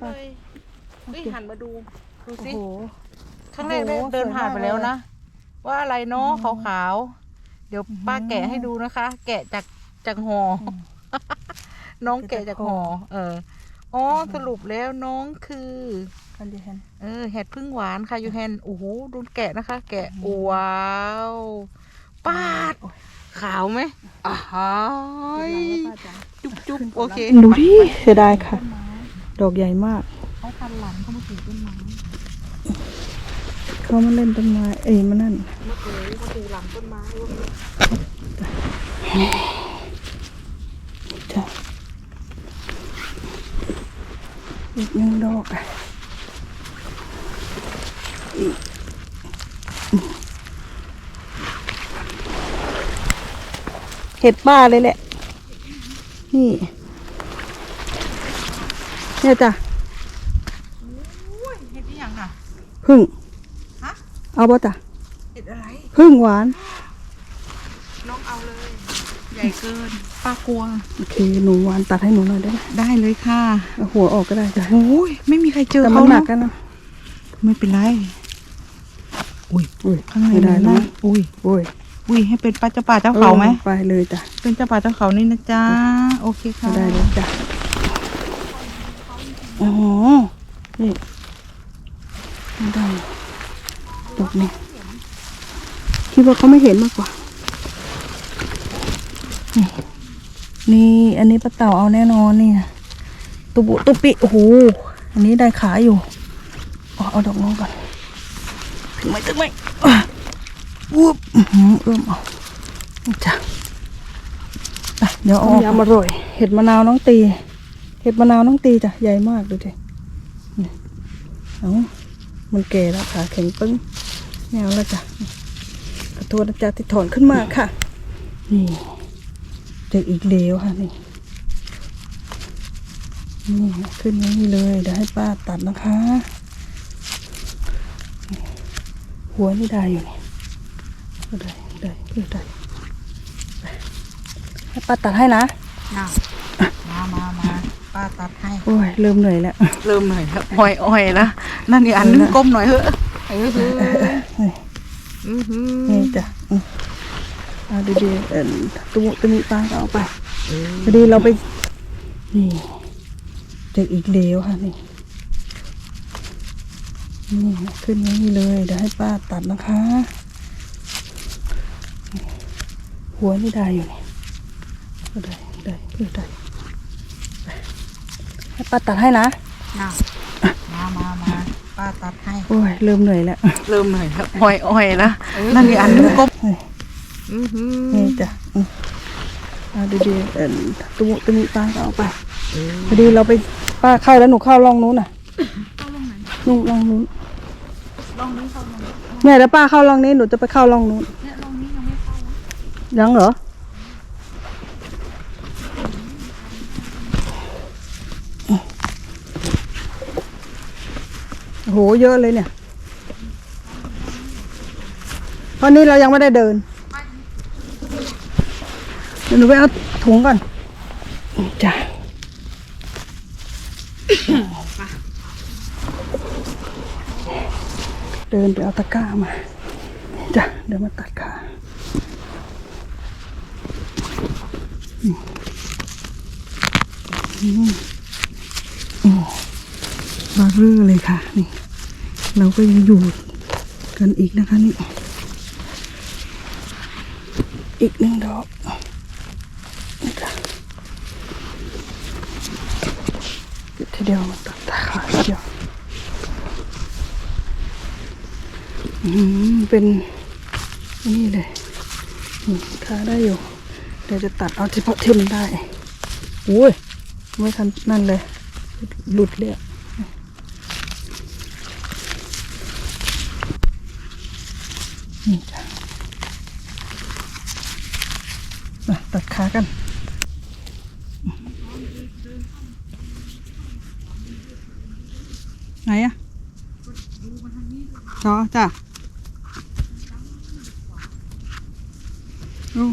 เลยเฮ้ยหันมาดู ดูโอ้สิโห ข้างแรกโอ้โหเดินผ่านสวยมากไปแล้วเลยนะ ว่าอะไรเนาะอืมขาวๆ เดี๋ยวป้าอืมแกะให้ดูนะคะ แกะจากจากห่ออมน้องแกะแกะจาจากกห่ห่ออเอออ๋ออม สรุปแล้วน้องคือคันดีแฮนเออเห็ดพึ่งหวานค่ะยูแฮนโอ้โหดูแกะนะคะ แกะอืม ว้าวปาด โอ้ยขาวไหมอ้าวป้าจ๋าจุ๊บจุ๊บโอเคดูดิเสียดายค่ะ ดอกใหญ่มาก เขาพันหลังเขามาปลูกต้นไม้เขามาเล่นต้นไม้ เอ้ยมานั่นมาปลูกมาปลูกหลังต้นไม้ว่าจ้ะอีกหนึ่งดอกอะอีกเห็ดป้าเลยแหละ นี่ เนี่ยจ้ะอุ้ยเห็ดที่ยังค่ะ พึ่งฮะเอาป่ะจ้ะเห็ดอะไร พึ่งหวาน น้องเอาเลย ใหญ่เกิน ป้ากลัว โอเค หนูหวานตัดให้หนูหน่อยได้ไหมได้เลยค่ะเอาหัวออกก็ได้จ้ะโอ้ยไม่มีใครเจอแต่มัเขานหนันะกกันนะ ไม่เป็นไร อุ้ยอุ้ยข้างในไม่ได้แล้วนั่นะนอุ้ย โอ้ยอุ้ยให้เป็นป้าเจ้าป่าเจ้าเขาไหม ออไปเลยจ้ะเป็นเจ้าป่าเจ้าเขานี่นะจ๊ะ โอเคค่ะ ไม่ได้เลยจ้ะอ๋อ นี่ไม่ได้ดอกนี้คิดว่าเขาไม่เห็นมากกว่า นี่นี่อันนี้ป้าเต่าเอาแน่นอนเนี่ยตุบุตุปิโอ้โหอันนี้ได้ขาอยู่อ๋อเอาดอกน้องก่อนถึงไหมถึงไหมอะวูบอื้อหือเอื้อมเอานี่จ้ะไปเดี๋ยวเอายำอร่อย เห็ดมะนาวน้องตี เห็ดมะนาวน้องตีจ้ะใหญ่มากดูดินี่ เอามันแก่แล้วขาแข็งปึ้งแนวแล้วจ้ะขอโทษนะจ๊ะที่ถอนขึ้นมาค่ะ นี่เจออีกแล้วค่ะนี่นี่ขึ้นนี่เลยเดี๋ยวให้ป้าตัดนะคะนี่หัวนี่ได้อยู่นี่ก็ได้ได้ก็ได้ไปให้ป้าตัดให้นะมามามา ป้าตัดให้โอ้ยเริ่มเหนื่อยแล้วเริ่มหน่อยครับอ่อยอ่อยแล้วนั่นอีกอันนึงก้มหน่อยเถอะเออหือนี่อือหือนี่จ้ะอืมเอาดีๆเอ่อตุมุตุมิป้าก็เอาไปพอดีเราไปนี่เจออีกแล้วค่ะนี่นี่ขึ้นนี่เลยเดี๋ยวให้ป้าตัดนะคะนี่หัวนี่ได้อยู่นี่ก็ได้ได้ก็ได้ไป ให้ป้าตัดให้นะมามามาป้าตัดให้ โอ้ยเริ่มเหนื่อยแล้ว เริ่มหน่อยครับอ่อยอ่อยแล้วนั่นอีกอันนึงก้มนี่อือหือนี่จ้ะอืมเอาดีๆเอ่อตุมุตุมิป้าก็เอาไปพอดีเราไปป้าเข้าแล้วหนูเข้าร่องนู้นน่ะนู่นร่องนู้นลองนี้เขาลองนี้เนี่ยแล้วป้าเข้าร่องนี้หนูจะไปเข้าร่องนู้นเนี่ยลองนี้ยังไม่เข้ายังเหรอ โหเยอะเลยเนี่ยตอนนี้เรายังไม่ได้เดินเดี๋ยวหนูไปเอาถุงก่อนจ้ะเดินไปเอาตะกร้ามาจ้ะเดี๋ยวมาตัดขาอืม บาเรื่อเลยค่ะ นี่ เราก็ยังอยู่กันอีกนะคะนี่ อีกหนึ่งดอกนี่จ้ะเดี๋ยวทีเดียวมาตัดขาทีเดียวเป็นนี่เลยนี่ขาได้อยู่ เดี๋ยวจะตัดเอาเฉพาะที่มันได้โอ้ย ไม่ทันนั่นเลย หลุดเลยอะนี่จ้ะมาตัดขา กัน ไหนอะจอจ้ะโอ้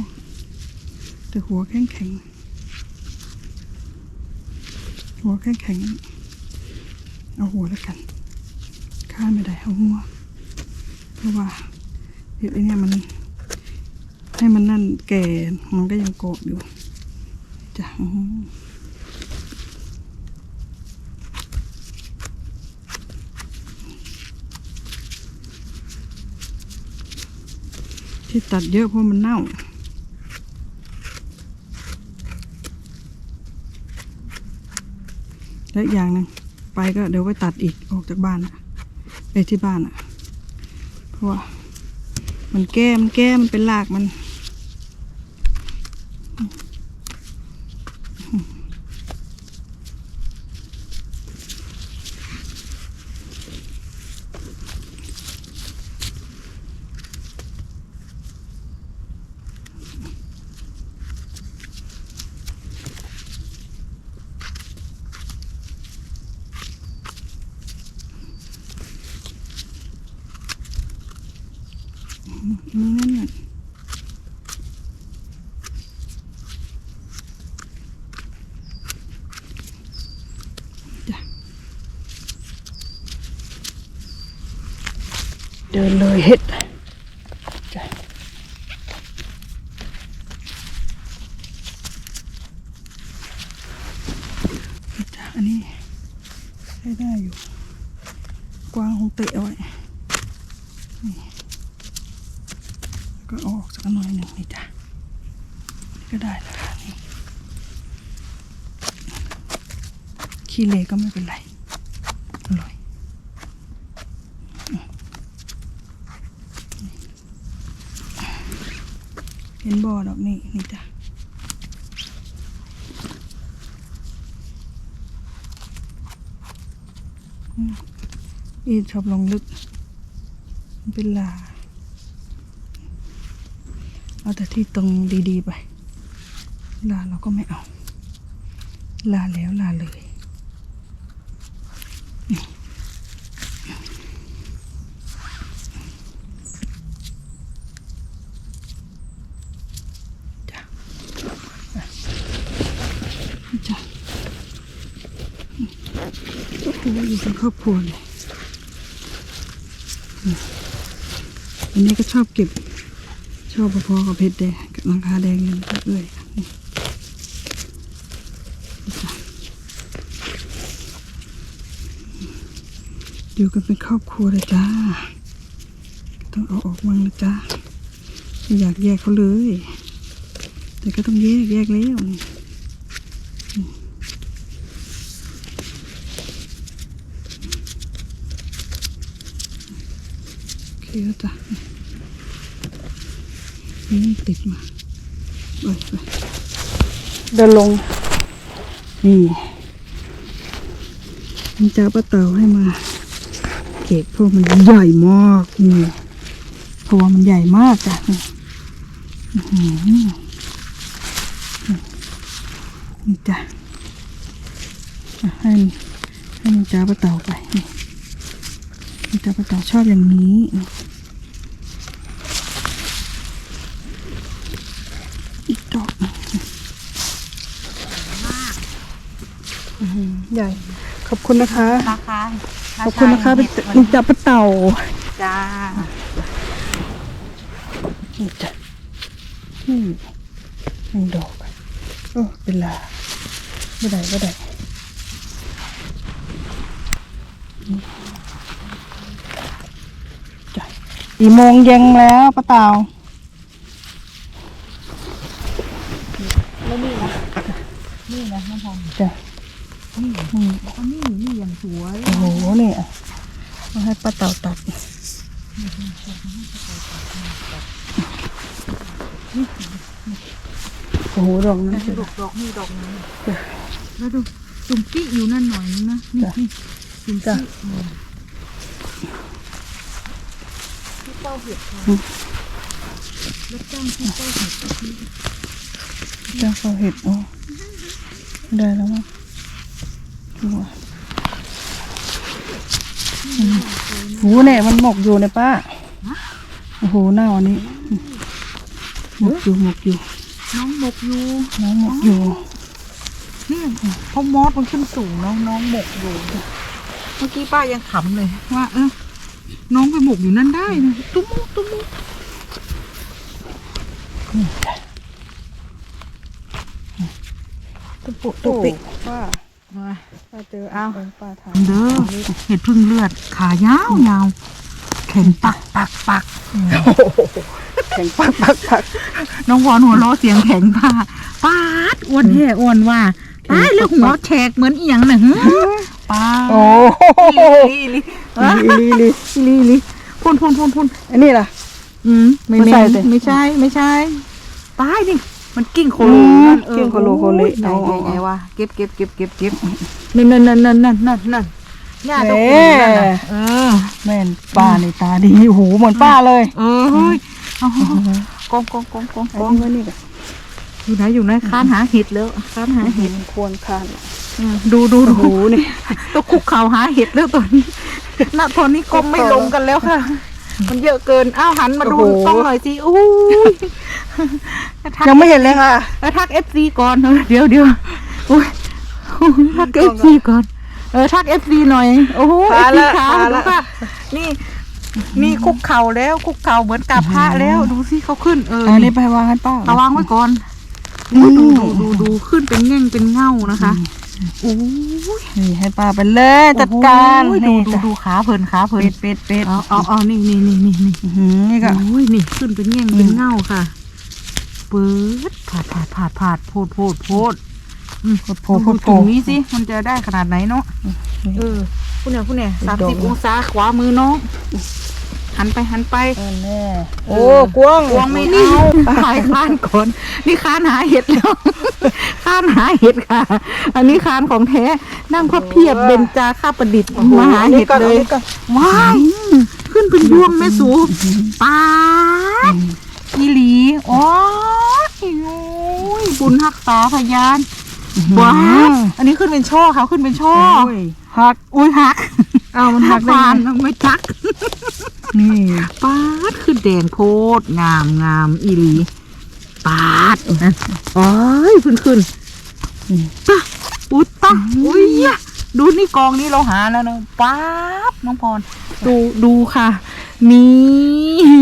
แต่หัวแข็งแข็งหัวแข็งแข็งเอาหัวแล้วกันข้าไม่ได้เอาหัว เพราะว่าเห็ดไอเนี่ยมัน ให้มันนั่นแก่ มันก็ยังโกะอยู่จ้ะที่ตัดเยอะเพราะมันเน่าและอย่างนึงไปก็เดี๋ยวไปตัดอีกออกจากบ้านอะไปที่บ้านอะเพราะว่ามันแก้มแก้มันเป็นรากมันนั่นน่ะจ้ะ เดินเลยเห็ดจ้ะจ้ะอันนี้ใช้ได้อยู่ กวางคงเตะเอไว้ก็เอาออกสักหน่อยหนึ่งนี่จ้ะนี่ก็ได้แล้วค่ะนี่ขี้เลก็ไม่เป็นไร อร่อย เห็นบ่อดอกนี่นี่จ้ะอีชอบลงลึก มันเป็นลา เอาแต่ที่ตรงดี ๆ ไป ลาเราก็ไม่เอา ลาแล้วลาเลยนี่จ้ะไปจ้ะ นี่เป็นครอบครัวเลยอันนี้ก็ชอบเก็บ ชอบพอๆกับเพชรแดงกับลังคาแดงนี่ก็เอ้ยนี่จ้ะอยู่กันเป็นครอบครัวเลยจ้า ต้องเอาออกมังนะจ้าไม่อยากแยกเขาเลย แต่ก็ต้องแยกแยกแล้วนี่อืมโอ เคแล้วจ้ะนี่มันติดมาไปไปเดินลง นี่มันจะเอาป้าเต่าให้มา เก็บเพราะมันใหญ่มากนี่เพราะว่ามันใหญ่มากจ้ะนี่อื้อหือนี่จ้ะอะให้มันให้มันจ้าป้าเต่าไปนี่มันจ้าป้าเต่าชอบอย่างนี้นี่ อีกดอกหนึ่งอื้อหือ ใหญ่ ขอบคุณนะคะราคาขอบคุณนะคะเป็นลุงจับปลาเต่าจ้านี่จ้ะนี่หนึ่งดอกโอ้เป็นลาไม่ได้ไม่ได้นี่จ้ะกี่โมงเย็นแล้วป้าเต่า แล้วนี่นะนี่นะน้ำพอง จ้ะ นี่ อืม อันนี้นี่อย่างส วยโอ้โหเนี่ยมาให้ป้าเต่าตัดโอ้โหดอกนั้นดอกดอกนี่ดอกนี้แล้วดูจุ่มปี้อยู่นั่นหน่อยนึงนะนี่นี่จุ่มจ้ะปี้อืมที่เต้าเห็ดค่ะแล้วจ้างที่เต้าเห็ดก็คือจ้าเขาเห็ดโอ้ได้แล้วมั้งดูอะอืม หูเนี่ยมันหมกอยู่เนี่ยป้าโอ้โหหน้าวันนี้หมกอยู่หมกอยู่ น้องหมกอยู่น้องหมกอยู่นี่เพราะมอสมันขึ้นสูงน้องน้องหมกอยู่เมื่อกี้ป้ายังขำเลยว่าเออน้องไปหมกอยู่นั่นได้นะตุ้มมุตุ้มมุตุปุตุปิป้า มาป้าเจออ้าวป้าถามเด้อเห็ดพึ่งเลือด ขายาวยาวแข็งปักปักปักแข็งปักปักปักน้องวอนหัวเราะเสียงแข็งป้าป้าดอ้วนแย่อ้วนว่าตายแล้วหัวแฉกเหมือนเอียงน่ะฮะป้าโอ้ลีลีลีลีลีลีลีพ่นพ่นพ่นพ่นอันนี้ล่ะอืมไม่ไม่ใช่ใช่สิไม่ใช่ไม่ใช่ตายนี่ มันกิ้งโคอืโลมนั่นออกิ้งโคโลโคเลโอ้ยเอาไหนเอาไหนวะเก็บเก็บเก็บเก็บเก็บนั่นนั่นนั่นนั่นนั่นนั่นนั่นหญ้าตะแหกุ่มนั่นน่ะเออ แม่นป้าในตาดีโอ้โหเหมือนป้าเลยเออเฮ้ยเอากองกองกองกองอันกองนี้ไว้นี่กันอยู่ไหนอยู่ไหนค้านหาเห็ดแล้วค้านหาเห็ดควรคานอืมดูดูโอ้ดูโหนี่ต้องคุกเข่าหาเห็ดแล้วตอนนี้ณตอนนี้ก้มไม่ลงกันแล้วค่ะ มันเยอะเกินอ้าวหันมาดูต้องหน่อยสิอู้ยทัก ยังไม่เห็นเลยค่ะเออทักเอฟซีก่อนเออเดี๋ยวเดี๋ยวอุ้ยอุ้ยทักเอฟซีก่อน เออทักเอฟซีหน่อย โอ้โหเอพาฟซีละขาพาละดูค่ะ นี่นี่คุกเข่าแล้วคุกเข่าเหมือนกับพระแล้วดูสิเขาขึ้นเอออันนี้นี่ไปวางให้ป้าเอาวางไว้ก่อนอืมดูดูดูดูขึ้นเป็นแง่งเป็นเง่านะคะโอ้ยนี่ให้ป้าไปเลยจัดการโอ้ยดูนี่ดูจ้ะดูขาเพลินขาเพลินเป็ดเป็ดเป็ดเอาเอาเอานี่นี่นี่นี่นี่อื้อหือนี่ก็โอ้ยนี่ขึ้นเป็นแง่งเป็นเง่าค่ะเปิดผาดผาดผาดผาดโพดโพดโพดอืมโผล่โผล่ดูโผล่ถุงนี้สิมันจะได้ขนาดไหนเนาะเออผู้เนี่ยผู้เนี่ยสามสิบองศาขวามือน้องหันไปหันไปแน่โอ้กวางกวงไม่นี่ถ่ายคานก่อนนี่คานหาเห็ดแล้วคานหาเห็ดค่ะ อันนี้คานของแท้นั่งพับเพียบเบญจาค่าประดิษฐ์มาหาเห็ดเลยว้ายขึ้นเป็นยวงแม่สูปาด อีหลีโอ้ยโอ้ยบุญรักษาพยานว้ายอันนี้ขึ้นเป็นช่อค่ะขึ้นเป็นช่อโอ้ยหักอุ้ยหักอ้าวมันหักได้ฟานไงไม่จัก นี่ปาดขึ้นแดงโพดงามงามอีหลีปาดนะโอ้ยขึ้นขึ้นตะอุ้ยตะอุ้ยยะดูนี่กองนี้เราหาแล้วนะป๊าบน้องพร ดูดูค่ะ นี่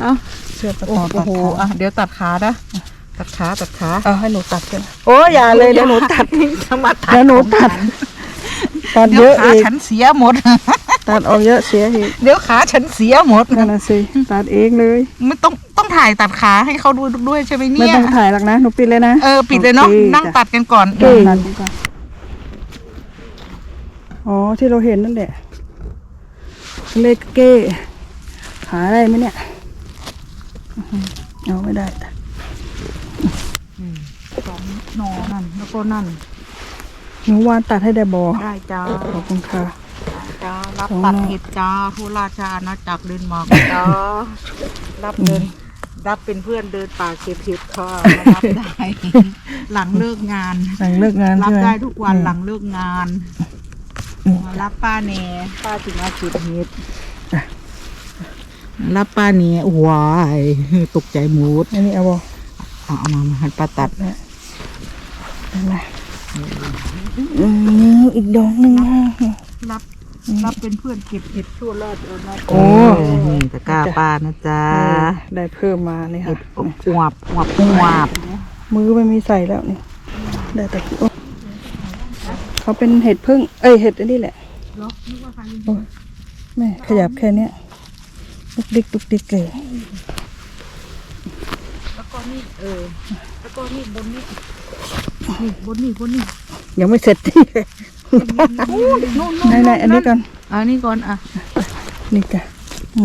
เอาเชือกประโอ้ต่อตัดโหขาอะเดี๋ยวตัดขานะตัดขาตัดขาเอาให้หนูตัดกันโอ้ยอย่าเลยเดี๋ยวหนูตัดจะมาตัดเดี๋ยวหนูตัดตัดเดี๋เยยวอะขาอีกฉันเสียหมด ตัดออกเยอะเสียอีกเดี๋ยวขาฉันเสียหมดนั่นน่ะสิตัดเองเลยไม่ต้องต้องถ่ายตัดขาให้เขาดูด้วยใช่ไหมไม่เนี่ยต้องถ่ายหรอกนะหนูปิดเลยนะเออปิดเลยเนาะโอคนั่งจ้ะตัดกันก่อนเก่งอ๋อที่เราเห็นนั่นแหละเลขเก้ หาได้ไหมเนี่ยอื้อหือเอาไม่ได้สองหนอนั่น แล้วก็นั่นหนูวานตัดให้ได้บอได้จ้าขอบคุณค่ะจ้ารับสองตัดหน่อเห็ดจ้าผู้ราชาอาณาจักรเดนมาร์กจ้ารับเดินรับเป็นเพื่อนเดินป่าเก็บเห็ดค่ะมารับได้ หลังเลิกงาน หลังเลิกงานรับใช่ไหมได้ทุกวันอืมหลังเลิกงานอืมมารับป้าเนป้าถึงมาจุดเห็ดจ้ะ รับป้าเนว้ายตกใจหมูดอันนี้เอาบอเอาเอามามาให้ป้าตัดนะได้ไหมอืมอีกดอกหนึ่งนะรับรับเป็นเพื่อนเก็บเห็ดชั่วรอดเออนะโอ้นี่ตะกร้าป้านะจ๊ะเออได้เพิ่มมานี่เห็ค่ะดอบหวบหวบหวบมือไม่มีใส่แล้วนี่ได้แต่โอ้เขาเป็นเห็ดพึ่งเอ้ยเห็ดอันนี้แหละโอ้ยแม่ขยับแค่เนี้ย ตุกดิกตุกดิกเลยแล้วก็นี่เออแล้วก็นี่บนนี่นี่บนนี่บนนี่ยังไม่เสร็จที่เลยนู่นไหนไหนอันนี้ก่อนอันนี้ก่อนอะนี่จ้ะอื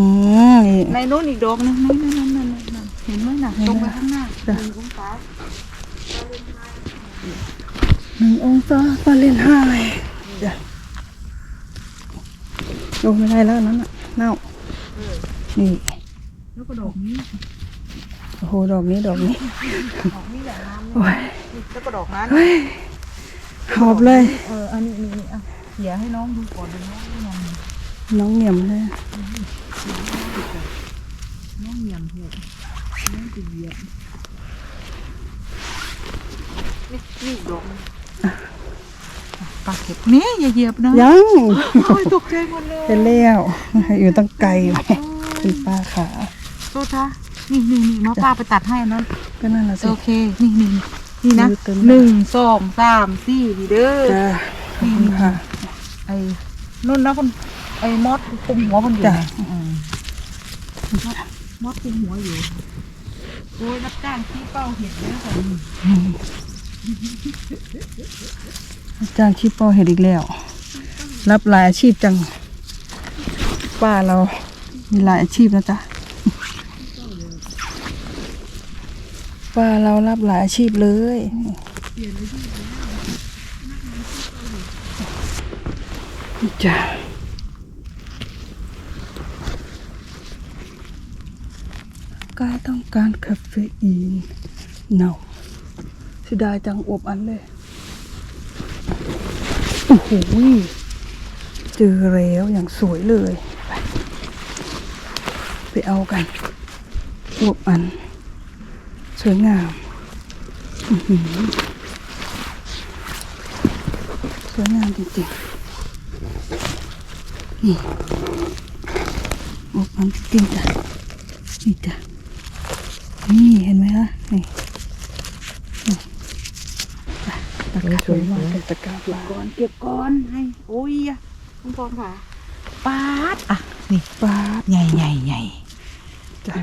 มนี่ในนู้นอีกดอกนึงนั่นนั่นนั่นนั่นนั่นเห็นไหมน่ะตรงไปข้างหน้าจ้ะหนึ่งองศาหนึ่งองศาฟาเรนไฮต์จ้ะโอ้ไม่ได้แล้วอันนั้นน่ะเน่า นี่แล้วก็ดอกนี้โอ้โหดอกนี้ดอกนี้ดอกนี้อย่างนั้นโอ้ยแล้วก็ดอกนั้นเฮ้ยหอบเลย เอออันนี้นี่นี่อะเขียให้น้องดูก่อนดูน้องยังน้องเหนียมเลยน้องเหยียบเห็ดน้องจะเหยียบนี่นี่อีกดอกนึงปลาเข็บเนี่ยอย่าเหยียบนะยังโอ้ยตกใจหมดเลยเห็นแล้วอยู่ตั้งไกลไหม คุณป้าขาโทษนะนี่นี่นี่หมาป้าไปตัดให้อันนั้นก็นั่นแหละสิโอเค นี่นี่นี่นะมือเต็มหนึ่งสองสามสี่นี่เด้อจ้าขอบคุณค่ะ ไอ้นุ่นนะคุณไอ้มอสคุมหัวมันอยู่จ้ะอืมมอสคุมหัวอยู่โอ้ยรับจ้างที่เป้าเห็นแล้วค่ะจ้างชีพเป้าเห็ดอีกแล้ว รับหลายอาชีพจัง ป้าเรา มีหลายอาชีพนะจ๊ะป้าเรารับหลายอาชีพเลยจ้ะกายต้องการคาเฟอีนเนาเสิดายจังอวบอันเลย โอ้โห เจอแล้วอย่างสวยเลย ไปไปเอากันอวบอัน สวยงามอื้อหือสวยงามจริงๆ นี่อวบอันจริงๆจ้ะนี่จ้ะนี่เห็นไหมคะนี่นี่ไปตะกร้าสวยมากเลยตะกร้าปลาก่อนเก็บก่อนให้โอ้ยอะคุณพรค่ะปาดอะนี่ปลาใหญ่ใหญ่ใหญ่ จ้ะ